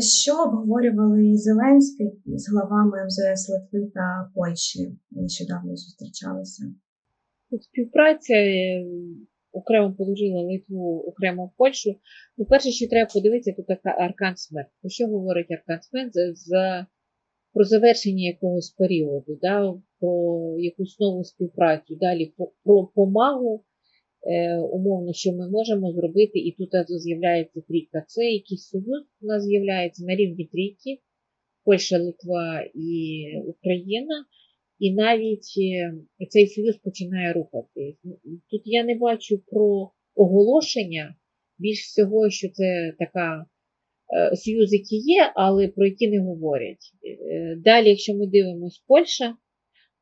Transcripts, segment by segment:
Що обговорювали Зеленський з главами МЗС Литви та Польщі нещодавно зустрічалися? Співпраця е, окремо положила Литву, окремо Польщу. Ну, перше, що треба подивитися, то така аркан смерть. Про що говорить аркан смерть? За, про завершення якогось періоду, да, про якусь нову співпрацю, далі про помагу, умовно, що ми можемо зробити, і тут з'являється трійка. Це якийсь союз у нас з'являється на рівні трійки, Польща, Литва і Україна. І навіть е, цей союз починає рухатись. Тут я не бачу про оголошення, більш всього, що це така е, союз, який є, але про які не говорять. Е, Далі, якщо ми дивимося Польща,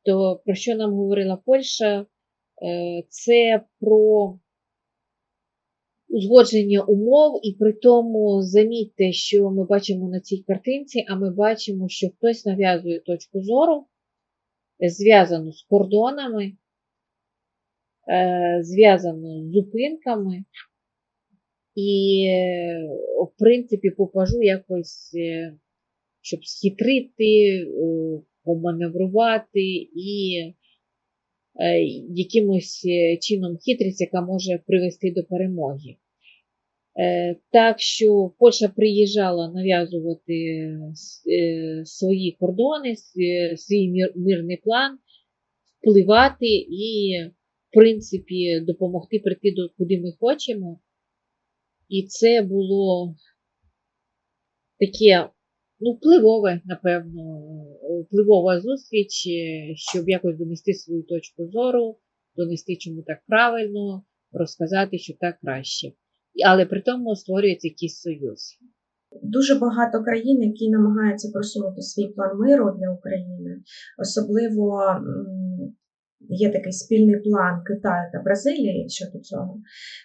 то про що нам говорила Польща? Е, Це про узгодження умов, і при тому замітьте, що ми бачимо на цій картинці, а ми бачимо, що хтось нав'язує точку зору, зв'язану з кордонами, е, зв'язану з зупинками, і, е, в принципі, попажу якось, е, щоб схитрити, е, поманеврувати і е, якимось е, чином хитрість, яка може привести до перемоги. Е, Так що Польща приїжджала нав'язувати е, свої кордони, е, свій мирний план, впливати і, в принципі, допомогти прийти до куди ми хочемо. І це було таке, ну, впливове, напевно, впливова зустріч, е, щоб якось донести свою точку зору, донести, чому так правильно, розказати, що так краще. Але при тому створюється якийсь союз. Дуже багато країн, які намагаються просунути свій план миру для України. Особливо є такий спільний план Китаю та Бразилії щодо цього.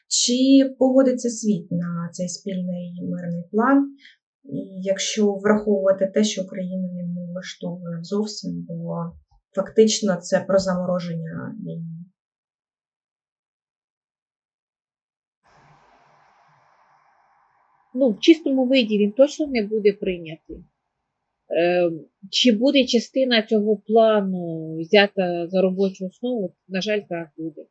Чи погодиться світ на цей спільний мирний план? І якщо враховувати те, що Україну він не влаштовує зовсім, бо фактично це про замороження війни. Ну, в чистому виді він точно не буде прийнятий. Е, Чи буде частина цього плану взята за робочу основу? На жаль, так буде.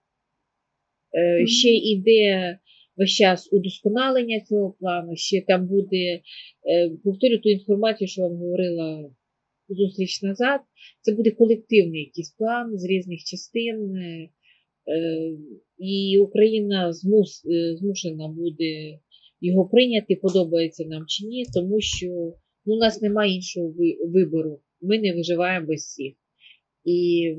Е, Ще йде весь час удосконалення цього плану, ще там буде, е, повторю ту інформацію, що вам говорила зустріч назад. Це буде колективний якийсь план з різних частин, е, е, і Україна змус, змушена буде його прийняти, подобається нам чи ні, тому що ну, у нас немає іншого вибору. Ми не виживаємо без всіх. І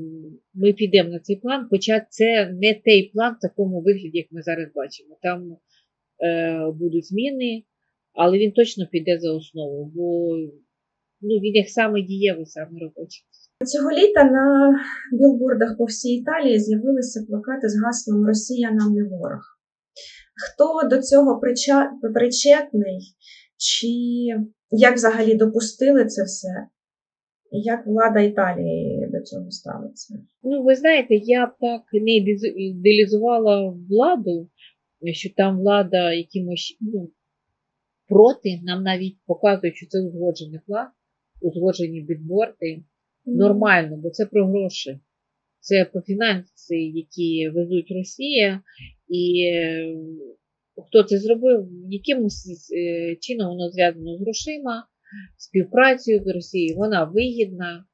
ми підемо на цей план, хоча це не той план в такому вигляді, як ми зараз бачимо. Там е, будуть зміни, але він точно піде за основу, бо ну, він як саме дієвий, саме робочий. Цього літа на білбордах по всій Італії з'явилися плакати з гаслом Росія нам не ворог. Хто до цього причетний, чи як взагалі допустили це все? І як влада Італії до цього ставиться? Ну, ви знаєте, я б так не ідеалізувала владу, що там влада якимось ну, проти, нам навіть показують, що це узгоджений план, узгоджені бідборди. Нормально, бо це про гроші. Це про фінанси, які везуть Росія, і е, хто це зробив, якимось е, чином воно зв'язано з грошима, співпрацею з Росією, вона вигідна,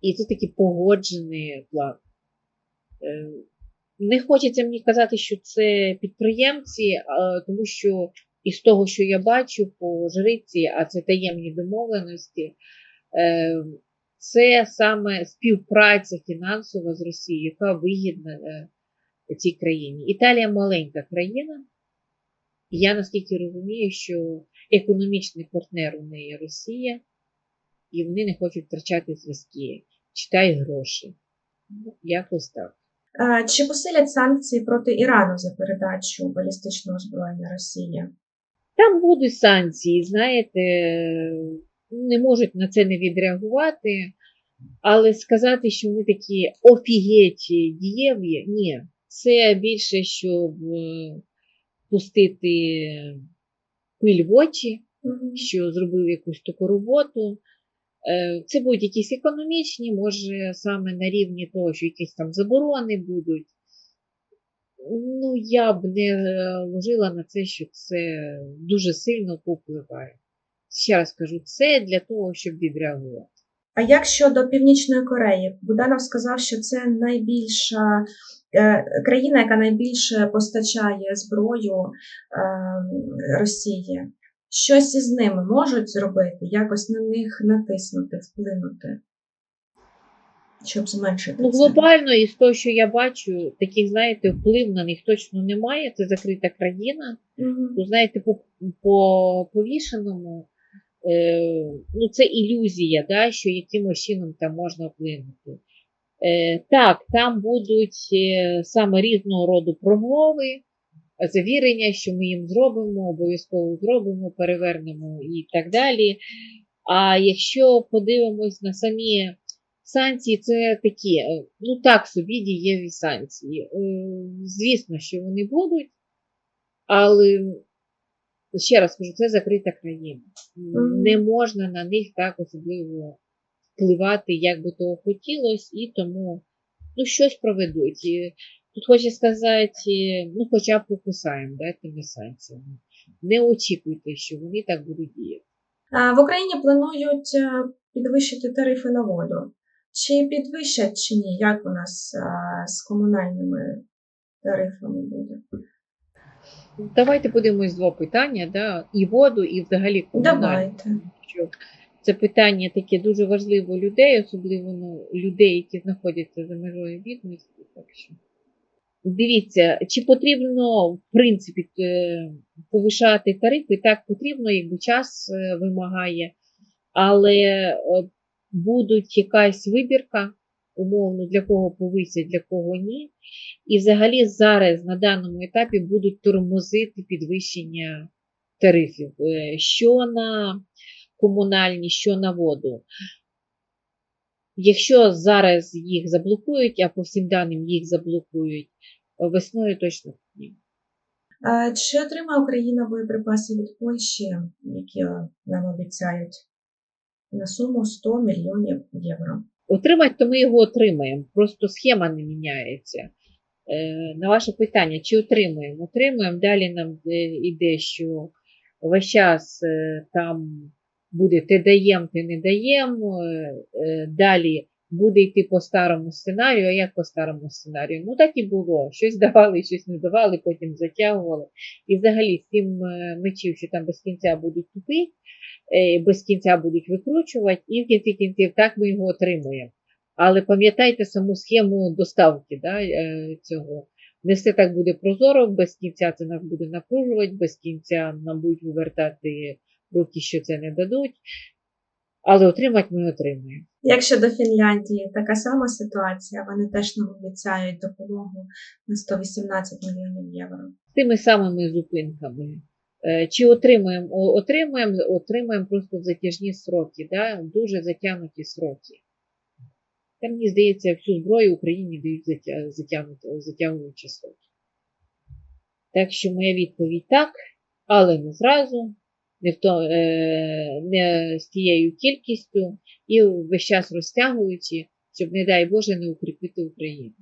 і це такий погоджений план. Е, Не хочеться мені казати, що це підприємці, тому що із того, що я бачу по жриці, а це таємні домовленості, е, це саме співпраця фінансова з Росією, яка вигідна е, цій країні. Італія маленька країна, я наскільки розумію, що економічний партнер у неї Росія, і вони не хочуть втрачати зв'язки, читай гроші. Ну, якось так. Чи посилять санкції проти Ірану за передачу балістичного озброєння Росії? Там будуть санкції, знаєте, не можуть на це не відреагувати, але сказати, що вони такі офігеть дієві, ні. Це більше, щоб е, пустити пиль в очі, що зробив якусь таку роботу. Е, Це будуть якісь економічні, може саме на рівні того, що якісь там заборони будуть. Ну, я б не е, ложила на це, що це дуже сильно повпливає. Ще раз кажу, це для того, щоб відреагувати. А як щодо Північної Кореї? Буданов сказав, що це найбільша країна, яка найбільше постачає зброю е, Росії. Щось із ними можуть зробити, якось на них натиснути, вплинути, щоб зменшити Ну, глобально, із того, що я бачу, таких, знаєте, вплив на них точно немає. Це закрита країна. Мгм. Ну, знаєте, по, по повішеному, е, ну, це ілюзія, да, що якимось чином там можна вплинути. Е, так, там будуть е, саме різного роду промови, завірення, що ми їм зробимо, обов'язково зробимо, перевернемо і так далі. А якщо подивимось на самі санкції, це такі, е, ну так собі дієві санкції. Звісно, що вони будуть, але ще раз кажу, це закрита країна. Не можна на них так особливо впливати, як би того хотілося, і тому ну, щось проведуть. І тут хочу сказати, ну, хоча б покусаємо да, тими санкціями. Не очікуйте, що вони так будуть діяти. В Україні планують е, підвищити тарифи на воду. Чи підвищать, чи ні? Як у нас з комунальними тарифами буде? Давайте подивимось два питання: да, і воду, і взагалі комунальні. Давайте. Це питання таке дуже важливе у людей, особливо ну, людей, які знаходяться за межою бідності. Так що. Дивіться, чи потрібно, в принципі, е, повишати тарифи? Так, потрібно, якби час е, вимагає, але е, будуть якась вибірка, умовно, для кого повисять, для кого ні. І взагалі зараз на даному етапі будуть тормозити підвищення тарифів, що на комунальні, що на воду. Якщо зараз їх заблокують, а по всім даним їх заблокують, весною точно ні. Чи отримає Україна боєприпаси від Польщі, які е, нам обіцяють на суму 100 мільйонів євро? Отримати, то ми його отримаємо. Просто схема не міняється. Е, на ваше питання, чи отримуємо? Отримуємо. Далі нам е, іде, що весь час е, там буде ти даєм, ти не даєм. Е, е, далі буде йти по старому сценарію. А як по старому сценарію? Ну так і було. Щось давали, щось не давали, потім затягували. І взагалі сім е, мечів, що там без кінця будуть тупити, е, без кінця будуть викручувати, і в кінці кінців так ми його отримуємо. Але пам'ятайте саму схему доставки да, цього. Не все так буде прозоро, без кінця це нас буде напружувати, без кінця нам будуть вивертати руки, що це не дадуть. Але отримати ми отримуємо. Як щодо Фінляндії, така сама ситуація. Вони теж нам обіцяють допомогу на 118 мільйонів євро. Тими самими зупинками. Е, Чи отримуємо? Отримуємо, отримуємо просто в затяжні сроки, да? дуже затягнуті сроки. Та мені здається, всю зброю Україні дають затягуючі сроки. Так що моя відповідь так, але не зразу, не, в то, е, не з тією кількістю і весь час розтягуючи, щоб, не дай Боже, не укріпити Україну.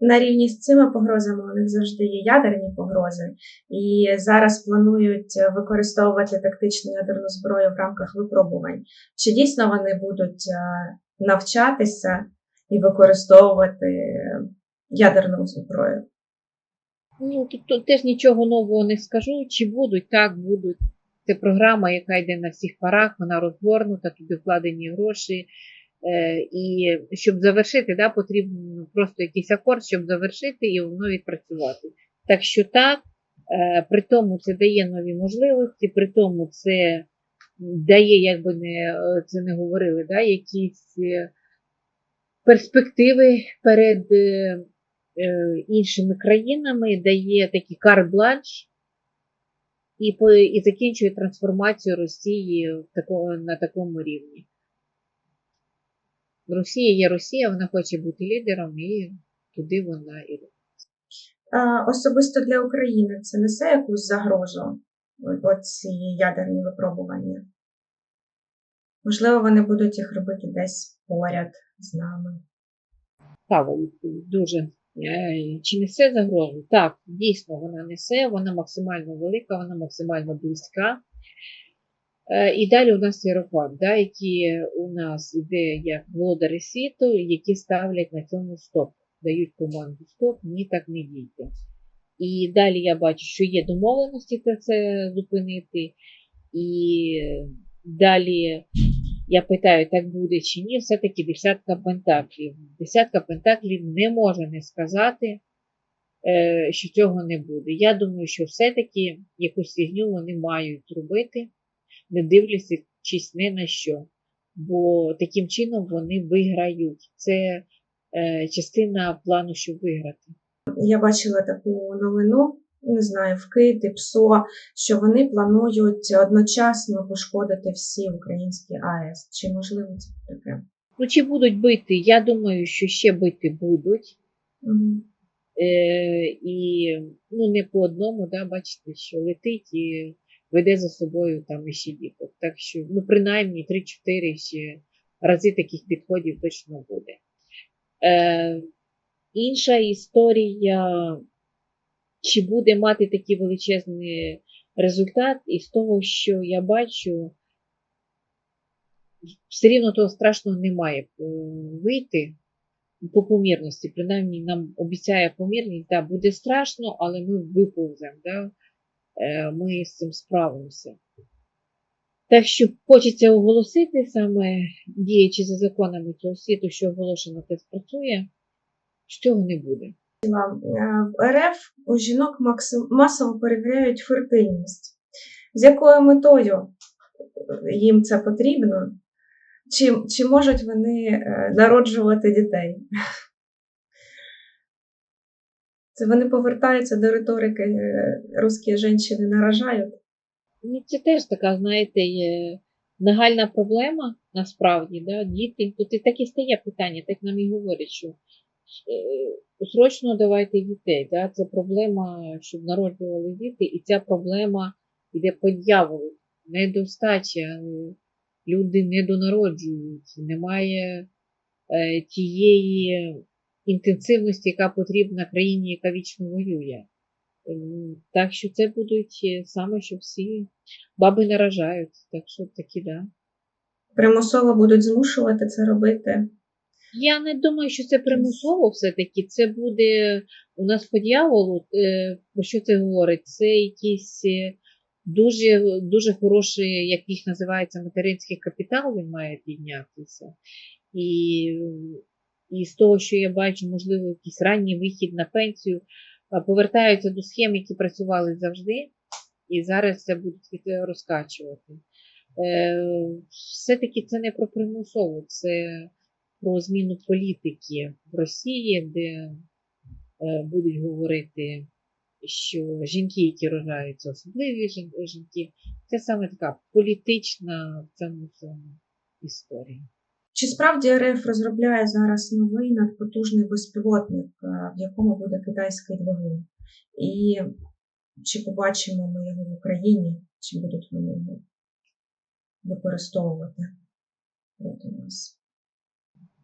На рівні з цими погрозами у них завжди є ядерні погрози, і зараз планують використовувати тактичну ядерну зброю в рамках випробувань. Чи дійсно вони будуть е, навчатися і використовувати ядерну зброю? Ну, тут, тут теж нічого нового не скажу. Чи будуть, так будуть. Це програма, яка йде на всіх парах, вона розгорнута, туди вкладені гроші. Е, і щоб завершити, да, потрібно просто якийсь акорд, щоб завершити і воно відпрацювати. Так що так, е, при тому це дає нові можливості, при тому це дає, як би не, це не говорили, да, якісь е, перспективи перед іншими країнами, дає такий карт-бланш і, і закінчує трансформацію Росії на такому рівні. Росія є Росія, вона хоче бути лідером, і туди вона і Е, Особисто для України це несе якусь загрозу оці ядерні випробування. Можливо, вони будуть їх робити десь поряд з нами. Відповідь, дуже. Е, Чи несе загрозу? Так, дійсно, вона несе, вона максимально велика, вона максимально близька. Е, І далі у нас Єрофан, да, які у нас іде як володарі світу, які ставлять на цьому стоп, дають команду стоп, ні, так не дійте. І далі я бачу, що є домовленості це зупинити. І далі я питаю, так буде чи ні, все-таки десятка пентаклів. Десятка пентаклів не може не сказати, е, що цього не буде. Я думаю, що все-таки якусь фігню вони мають робити, не дивлячись ні на що. Бо таким чином вони виграють. Це е, частина плану, щоб виграти. Я бачила таку новину, не знаю, в Києві, ПСО, що вони планують одночасно пошкодити всі українські АЕС. Чи можливо це таке? Ну, чи будуть бити? Я думаю, що ще бити будуть. Мгм. Е, і ну, не по одному, да, бачите, що летить і веде за собою там іще діток. Так що, ну, принаймні 3-4 ще рази таких підходів точно буде. Е, інша історія, чи буде мати такий величезний результат, із того, що я бачу, все рівно того страшного немає е, вийти по помірності. Принаймні нам обіцяє помірність, да, буде страшно, але ми виповземо, да, е, ми з цим справимося. Так що хочеться оголосити саме діячи за законами цього світу, що оголошено те спрацює, що не буде. Е, В РФ у жінок масово перевіряють фертильність. З якою метою їм це потрібно? Чи, чи можуть вони е, народжувати дітей? Це вони повертаються до риторики е, русські жінки наражають. Ну, це теж така, знаєте, нагальна проблема насправді, да, діти. Тут і так і стає питання, так нам і говорять, що срочно давайте дітей. Да, це проблема, щоб народжували діти, і ця проблема йде по дьяволу. Недостача, е, люди недонароджують, немає е, тієї інтенсивності, яка потрібна країні, яка вічно воює. Так що це будуть е, саме, що всі баби наражають. Так що такі, да. Примусово будуть змушувати це робити. Я не думаю, що це примусово все-таки. Це буде у нас по дьяволу, е, про що це говорить? Це якийсь е, дуже, дуже хороший, як їх називається, материнський капітал, він має піднятися. І, і з того, що я бачу, можливо, якийсь ранній вихід на пенсію, повертаються до схем, які працювали завжди, і зараз це будуть е, розкачувати. Все-таки це не про примусово, це про зміну політики в Росії, де е, будуть говорити, що жінки, які рожаються, особливі жінки, це саме така політична в цьому історія. Чи справді РФ розробляє зараз новий надпотужний безпілотник, е, в якому буде китайський двигун? І чи побачимо ми його в Україні, чи будуть вони його використовувати проти нас?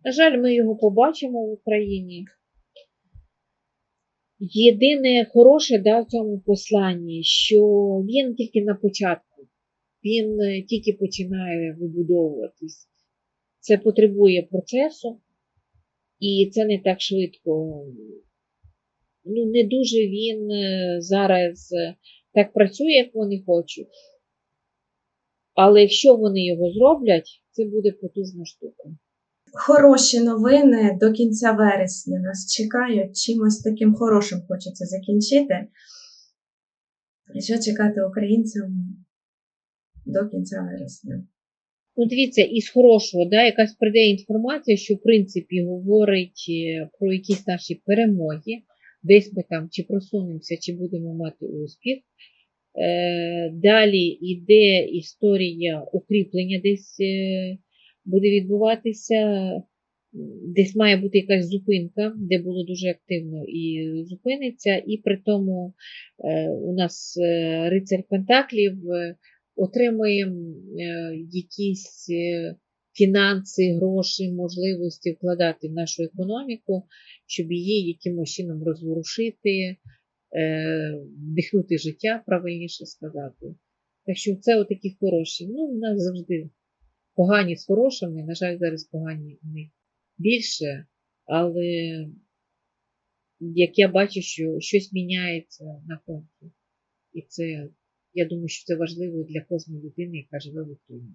На жаль, ми його побачимо в Україні. Єдине хороше да, в цьому посланні, що він тільки на початку, він е, тільки починає вибудовуватись. Це потребує процесу, і це не так швидко. Ну, не дуже він е, зараз е, так працює, як вони хочуть. Але якщо вони його зроблять, це буде потужна штука. Хороші новини до кінця вересня нас чекають. Чимось таким хорошим хочеться закінчити. Що чекати українцям до кінця вересня? Ну, дивіться, із хорошого, да, якась прийде інформація, що в принципі говорить е, про якісь наші перемоги, десь ми там чи просунемося, чи будемо мати успіх. Е, далі йде історія укріплення, десь е, буде відбуватися. десь має бути якась зупинка, де було дуже активно і зупиниться, і при тому е, у нас е, рицар Пентаклів е, отримує якісь фінанси, гроші, можливості вкладати в нашу економіку, щоб її якимось чином розворушити, вдихнути життя, правильніше сказати. Так що це отакі хороші. Ну, у нас завжди погані з хорошими, на жаль, зараз погані в них більше, але як я бачу, що щось міняється на фронті. І це, я думаю, що це важливо для кожної людини, яка живе в Україні.